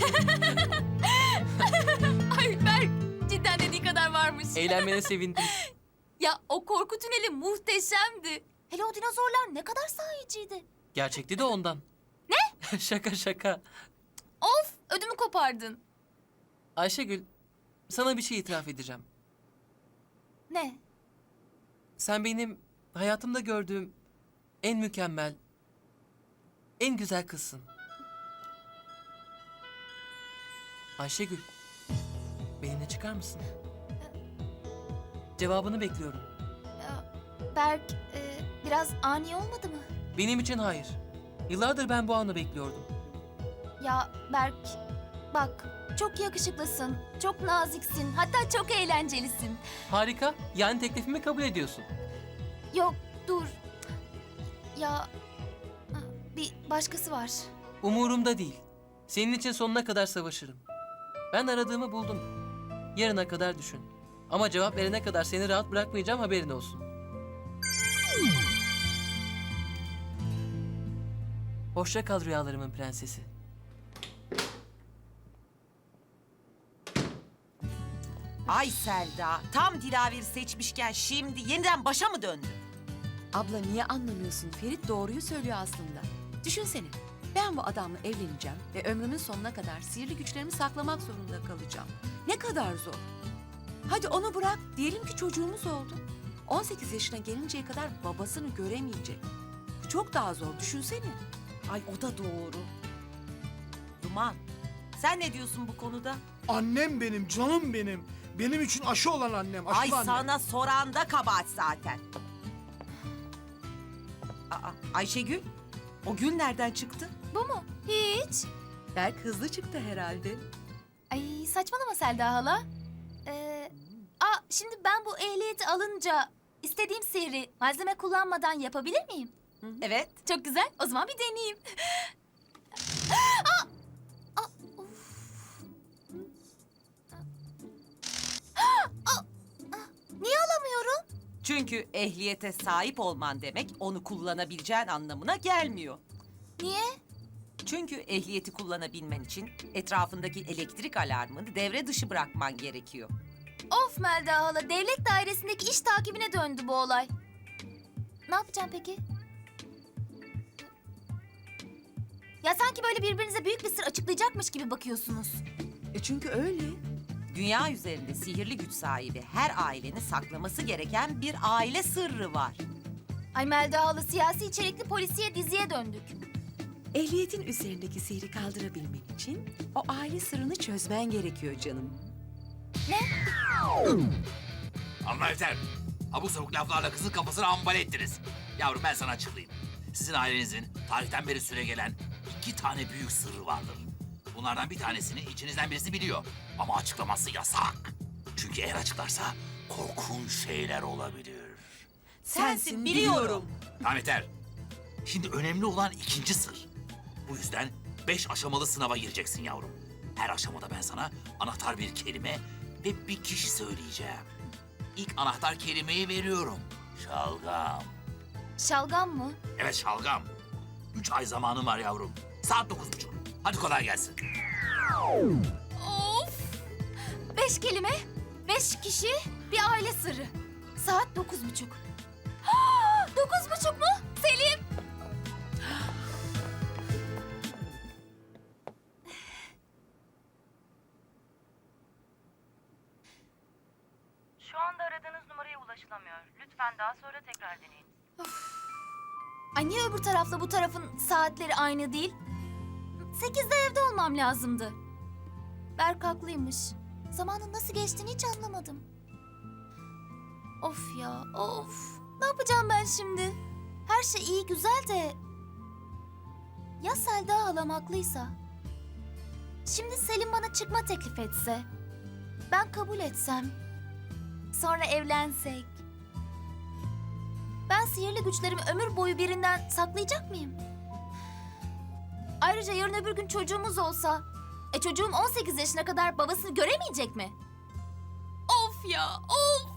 Ay Berk cidden dediği kadar varmış. Eğlenmene sevindim. Ya o korku tüneli muhteşemdi. Hele o dinozorlar ne kadar sahiciydi. Gerçekti de ondan. Ne? şaka şaka. Of ödümü kopardın. Ayşegül, sana bir şey itiraf edeceğim. Ne? Sen benim hayatımda gördüğüm en mükemmel, en güzel kızsın. Ayşegül, benimle çıkar mısın? Cevabını bekliyorum. Berk e, biraz ani olmadı mı? Benim için hayır. Yıllardır ben bu anı bekliyordum. Ya Berk bak çok yakışıklısın, çok naziksin, hatta çok eğlencelisin. Harika. Yani teklifimi kabul ediyorsun. Yok dur. Ya bir başkası var. Umurumda değil. Senin için sonuna kadar savaşırım. Ben aradığımı buldum. Yarına kadar düşün. Ama cevap verene kadar seni rahat bırakmayacağım haberin olsun. Hoşça kal rüyalarımın prensesi. Ay Selda, tam Dilavir seçmişken şimdi yeniden başa mı döndü? Abla niye anlamıyorsun? Ferit doğruyu söylüyor aslında. Düşünsene. Ben bu adamla evleneceğim ve ömrümün sonuna kadar sihirli güçlerimi saklamak zorunda kalacağım. Ne kadar zor. Hadi onu bırak. Diyelim ki çocuğumuz oldu. 18 yaşına gelinceye kadar babasını göremeyecek. Bu çok daha zor. Düşünsene. Ay o da doğru. Duman, sen ne diyorsun bu konuda? Annem benim, canım benim. Benim için aşı olan annem, aşı Ay annem. sana soran da kabahat zaten. Aa, Ayşegül, o gül nereden çıktı? Bu mu? Hiç. Berk hızlı çıktı herhalde. Ay saçmalama Selda hala. Ee, aa, şimdi ben bu ehliyeti alınca istediğim sihri malzeme kullanmadan yapabilir miyim? Evet. Çok güzel. O zaman bir deneyeyim. Çünkü ehliyete sahip olman demek onu kullanabileceğin anlamına gelmiyor. Niye? Çünkü ehliyeti kullanabilmen için etrafındaki elektrik alarmını devre dışı bırakman gerekiyor. Of Melda hala devlet dairesindeki iş takibine döndü bu olay. Ne yapacağım peki? Ya sanki böyle birbirinize büyük bir sır açıklayacakmış gibi bakıyorsunuz. E çünkü öyle. Dünya üzerinde sihirli güç sahibi her ailenin saklaması gereken bir aile sırrı var. Ay Melda hala siyasi içerikli polisiye diziye döndük. Ehliyetin üzerindeki sihri kaldırabilmen için o aile sırrını çözmen gerekiyor canım. Amma yeter. Abuk sabuk laflarla kızın kafasını ambale ettiniz. Yavrum ben sana açıklayayım. Sizin ailenizin tarihten beri süre gelen iki tane büyük sırrı vardır. Bunlardan bir tanesini içinizden birisi biliyor. Ama açıklaması yasak. Çünkü eğer açıklarsa korkunç şeyler olabilir. Sensin biliyorum. Tamam yeter. Şimdi önemli olan ikinci sır. Bu yüzden beş aşamalı sınava gireceksin yavrum. Her aşamada ben sana anahtar bir kelime ve bir kişi söyleyeceğim. İlk anahtar kelimeyi veriyorum. Şalgam. Şalgam mı? Evet şalgam. Üç ay zamanın var yavrum. Saat dokuz buçuk. Hadi kolay gelsin. Of! Beş kelime, beş kişi, bir aile sırrı. Saat dokuz buçuk. Ha, Dokuz buçuk mu? Selim! Şu anda aradığınız numaraya ulaşılamıyor. Lütfen daha sonra tekrar deneyin. Ay niye öbür tarafla bu tarafın saatleri aynı değil? Sekizde evde olmam lazımdı. Berk haklıymış. Zamanın nasıl geçtiğini hiç anlamadım. Of ya, of. Ne yapacağım ben şimdi? Her şey iyi güzel de... Ya Selda halam haklıysa? Şimdi Selim bana çıkma teklif etse? Ben kabul etsem? Sonra evlensek? Ben sihirli güçlerimi ömür boyu birinden saklayacak mıyım? Ayrıca yarın öbür gün çocuğumuz olsa... E çocuğum 18 yaşına kadar babasını göremeyecek mi? Of ya, of!